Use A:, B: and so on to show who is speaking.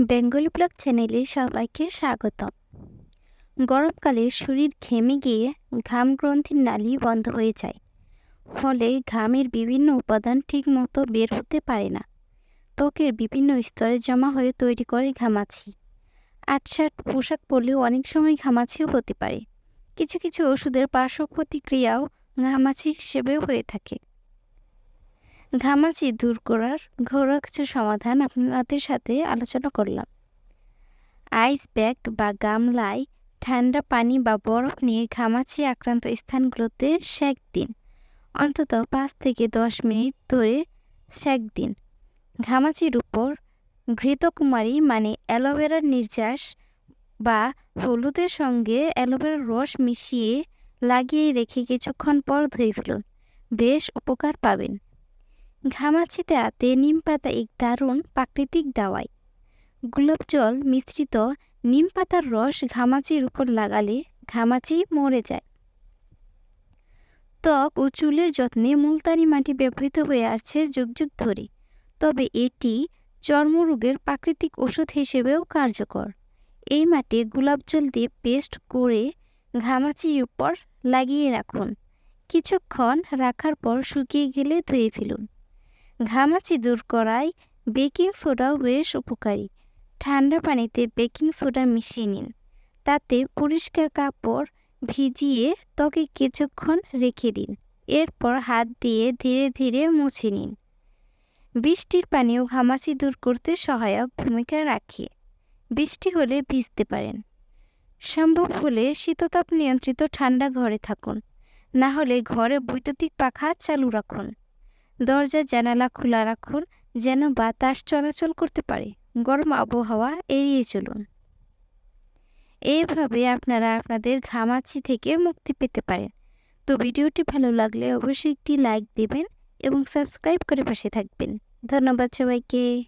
A: Bengali blog চ্যানেলে সবাইকে স্বাগতম। গরমকালে শরীর ঘেমে গিয়ে ঘাম গ্রন্থির নালি বন্ধ হয়ে যায়। ফলে ঘামের বিভিন্ন উপাদান ঠিকমতো বের হতে পারে না। ত্বকের বিভিন্ন স্তরে জমা হয়ে তৈরি করে ঘামাচি আটসাট পোশাক পরলেও অনেক সময় ঘামাচিও হতে পারে। কিছু কিছু ওষুধের পার্শ্ব প্রতিক্রিয়াও ঘামাচি হিসেবেও হয়ে থাকে। ঘামাচি দূর করার ঘরোয়া কিছু সমাধান আপনাদের সাথে আলোচনা করলাম। আইস ব্যাগ বা গামলায় ঠান্ডা পানি বা বরফ নিয়ে ঘামাচি আক্রান্ত স্থানগুলোতে সেক দিন। অন্তত পাঁচ থেকে দশ মিনিট ধরে সেক দিন। ঘামাচির উপর ঘৃতকুমারী মানে অ্যালোভেরার নির্যাস বা হলুদের সঙ্গে অ্যালোভেরার রস মিশিয়ে লাগিয়ে রেখে কিছুক্ষণ পর ধুয়ে ফেলুন। বেশ উপকার পাবেন। ঘামাচি তেড়াতে নিম পাতা এক দারুণ প্রাকৃতিক দাওয়াই। গোলাপ জল মিশ্রিত নিম পাতার রস ঘামাচির উপর লাগালে ঘামাচি মরে যায়। ত্বক ও চুলের যত্নে মুলতানি মাটি ব্যবহৃত হয়ে আসছে যুগ যুগ ধরে। তবে এটি চর্মরোগের প্রাকৃতিক ওষুধ হিসেবেও কার্যকর। এই মাটি গোলাপ জল দিয়ে পেস্ট করে ঘামাচির উপর লাগিয়ে রাখুন। কিছুক্ষণ রাখার পর শুকিয়ে গেলে ধুয়ে ফেলুন। ঘামাচি দূর করায় বেকিং সোডাও বেশ উপকারী। ঠান্ডা পানিতে বেকিং সোডা মিশিয়ে নিন। তাতে পরিষ্কার কাপড় ভিজিয়ে ত্বকে কিছুক্ষণ রেখে দিন। এরপর হাত দিয়ে ধীরে ধীরে মুছে নিন। বৃষ্টির পানিও ঘামাচি দূর করতে সহায়ক ভূমিকা রাখে। বৃষ্টি হলে ভিজতে পারেন। সম্ভব হলে শীততাপ নিয়ন্ত্রিত ঠান্ডা ঘরে থাকুন। না হলে ঘরে বৈদ্যুতিক পাখা চালু রাখুন। দরজা, জানালা খোলা রাখুন যেন বাতাস চলাচল করতে পারে। গরম আবহাওয়া এড়িয়ে চলুন। এইভাবে আপনারা আপনাদের ঘামাচি থেকে মুক্তি পেতে পারেন। তো ভিডিওটি ভালো লাগলে অবশ্যই একটি লাইক দেবেন এবং সাবস্ক্রাইব করে পাশে থাকবেন। ধন্যবাদ সবাইকে।